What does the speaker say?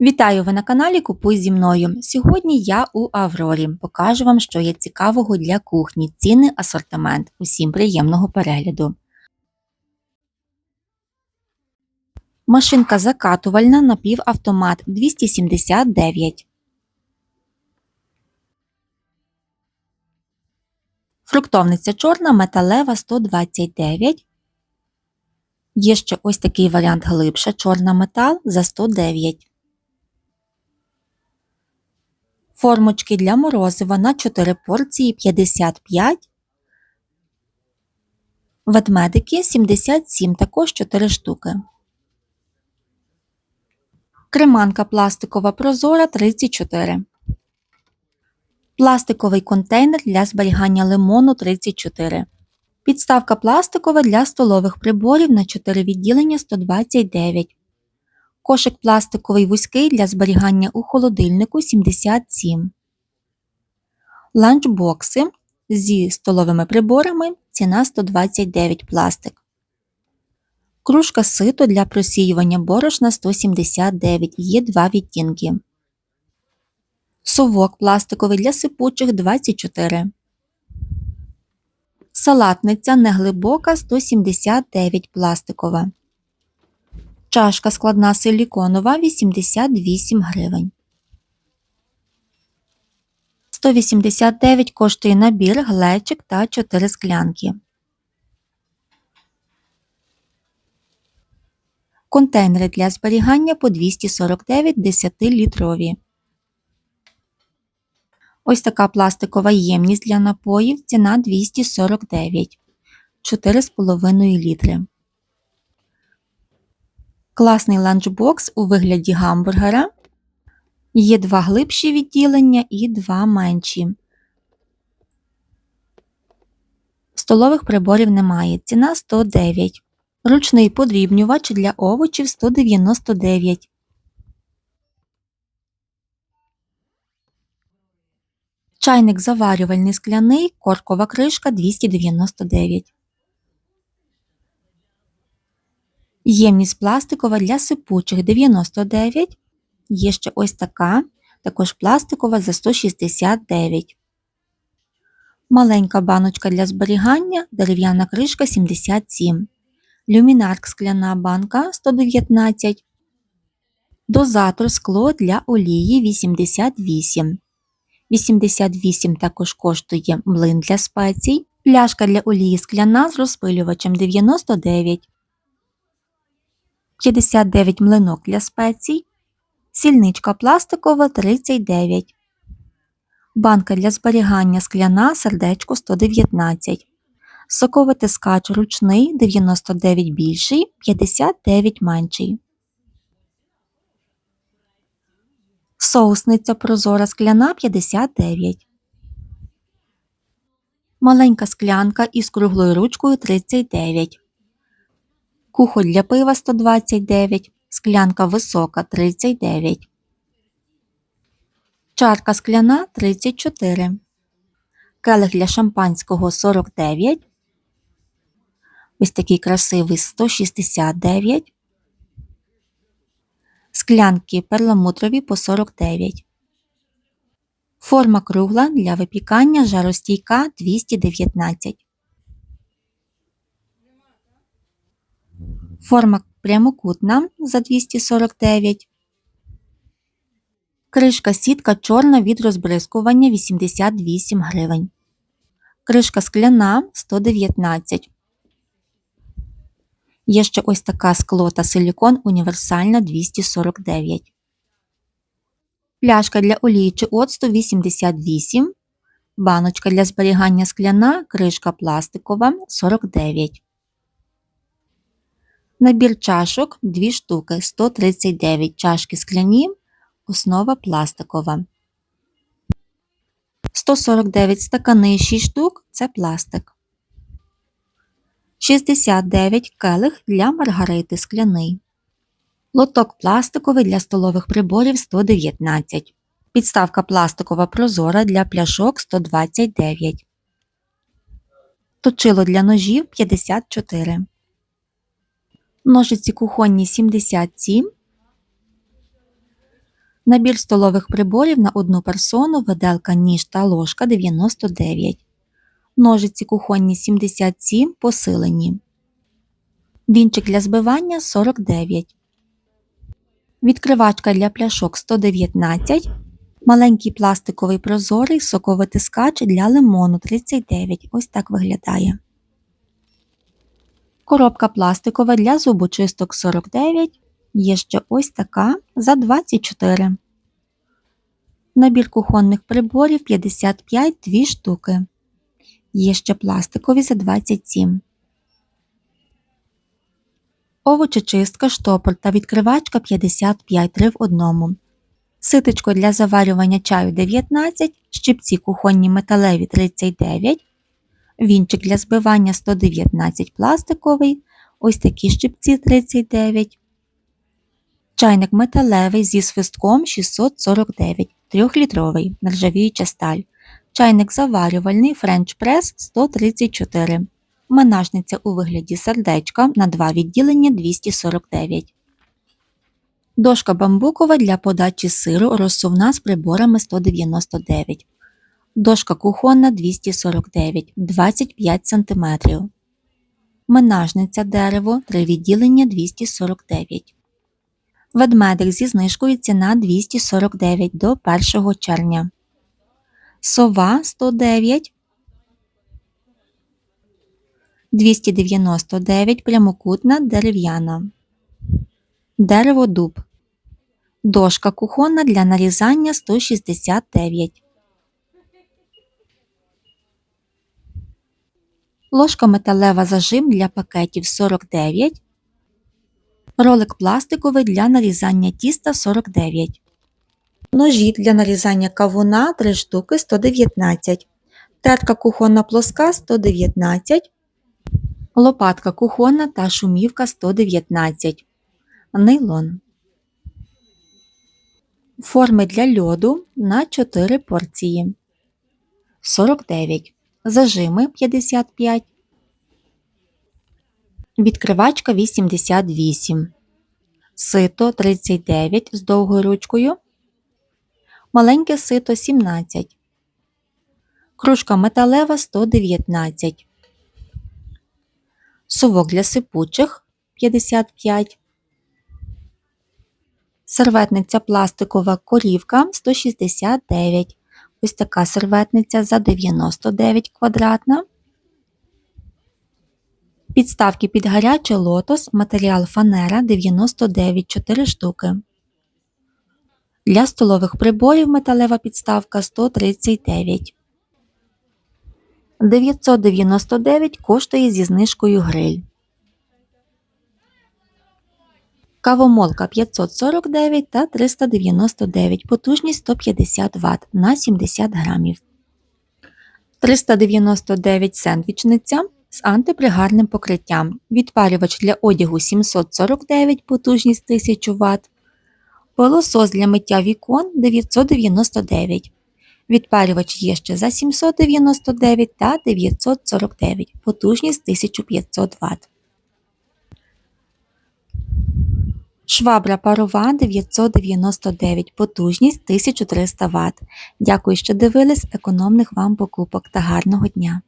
Вітаю ви на каналі Купуй зі мною. Сьогодні я у Аврорі. Покажу вам, що є цікавого для кухні, ціни, асортимент. Усім приємного перегляду. Машинка закатувальна напівавтомат 279. Фруктовниця чорна металева 129. Є ще ось такий варіант глибша чорна метал за 109. Формочки для морозива на 4 порції 55. Ведмедики 77, також 4 штуки. Креманка пластикова прозора 34. Пластиковий контейнер для зберігання лимону 34. Підставка пластикова для столових приборів на 4 відділення 129. Кошик пластиковий вузький для зберігання у холодильнику 77. Ланчбокси зі столовими приборами ціна 129 пластик. Кружка сито для просіювання борошна 179 є два відтінки. Совок пластиковий для сипучих 24. Салатниця неглибока 179 пластикова. Чашка складна силіконова 88 гривень. 189 коштує набір, глечик та 4 склянки. Контейнери для зберігання по 249 10-літрові. Ось така пластикова ємність для напоїв ціна 249 4,5 літри. Класний ланчбокс у вигляді гамбургера. Є два глибші відділення і два менші. Столових приборів немає. Ціна 109. Ручний подрібнювач для овочів 199. Чайник заварювальний скляний, коркова кришка 299. Ємність пластикова для сипучих 99. Є ще ось така, також пластикова за 169. Маленька баночка для зберігання, дерев'яна кришка 77. Люмінарк скляна банка 119. Дозатор скло для олії 88. 88 також коштує млин для спецій. Пляшка для олії скляна з розпилювачем 99. 59 млинок для спецій, сільничка пластикова 39, банка для зберігання скляна сердечко 119, соковитискач ручний 99 більший, 59 менший. Соусниця прозора скляна 59. Маленька склянка із круглою ручкою 39 кухоль для пива 129, склянка висока 39, чарка скляна 34, келих для шампанського 49, ось такий красивий 169, склянки перламутрові по 49. Форма кругла для випікання жаростійка 219. Форма прямокутна за 249. Кришка сітка чорна від розбризкування 88 гривень. Кришка скляна 119. Є ще ось така скло та силікон універсальна 249. Пляшка для олії чи оцту 88. Баночка для зберігання скляна, кришка пластикова 49. Набір чашок 2 штуки 139 чашки скляні, основа пластикова. 149 стакани 6 штук це пластик. 69 келих для маргарити скляний. Лоток пластиковий для столових приборів 119. Підставка пластикова прозора для пляшок 129. Точило для ножів 54 ножиці кухонні 77, Набір столових приборів на одну персону, виделка, ніж та ложка 99. Ножиці кухонні 77 посилені. Вінчик для збивання 49. Відкривачка для пляшок 119. Маленький пластиковий прозорий соковитискач для лимону 39. Ось так виглядає. Коробка пластикова для зубочисток 49. Є ще ось така за 24. Набір кухонних приборів 55 2 штуки. Є ще пластикові за 27. Овочечистка, штопор та відкривачка 55 3 в одному. Ситочко для заварювання чаю 19, щипці кухонні металеві 39, вінчик для збивання 119 пластиковий, ось такі щипці 39, чайник металевий зі свистком 649, 3-літровий, нержавіюча сталь, чайник заварювальний French Press 134, менажниця у вигляді сердечка на два відділення 249. Дошка бамбукова для подачі сиру розсувна з приборами 199. Дошка кухонна 249 25 см. Менажниця дерево 3 відділення 249. Ведмедик зі знижкою ціна 249 до 1 червня. Сова 109 299 прямокутна дерев'яна. Дерево дуб. Дошка кухонна для нарізання 169. Ложка металева зажим для пакетів 49. Ролик пластиковий для нарізання тіста 49. Ножі для нарізання кавуна 3 штуки 119. Тертка кухонна плоска 119. Лопатка кухонна та шумівка 119. Нейлон. Форми для льоду на 4 порції. 49. Зажими 55. Відкривачка 88. Сито 39 з довгою ручкою. Маленьке сито 17. Кружка металева 119. Сувок для сипучих 55. Серветниця пластикова корівка 169. Ось така серветниця за 99 квадратна. Підставки під гарячий лотос, матеріал фанера 99 4 штуки. Для столових приборів металева підставка 139. 999 коштує зі знижкою гриль. Кавомолка 549 та 399, потужність 150 Вт на 70 грамів. 399 сендвічниця з антипригарним покриттям. Відпарювач для одягу 749, потужність 1000 Вт. Пилосос для миття вікон 999. Відпарювач є ще за 799 та 949, потужність 1500 Вт. Швабра парова 999, потужність 1300 Вт. Дякую, що дивились економних вам покупок та гарного дня!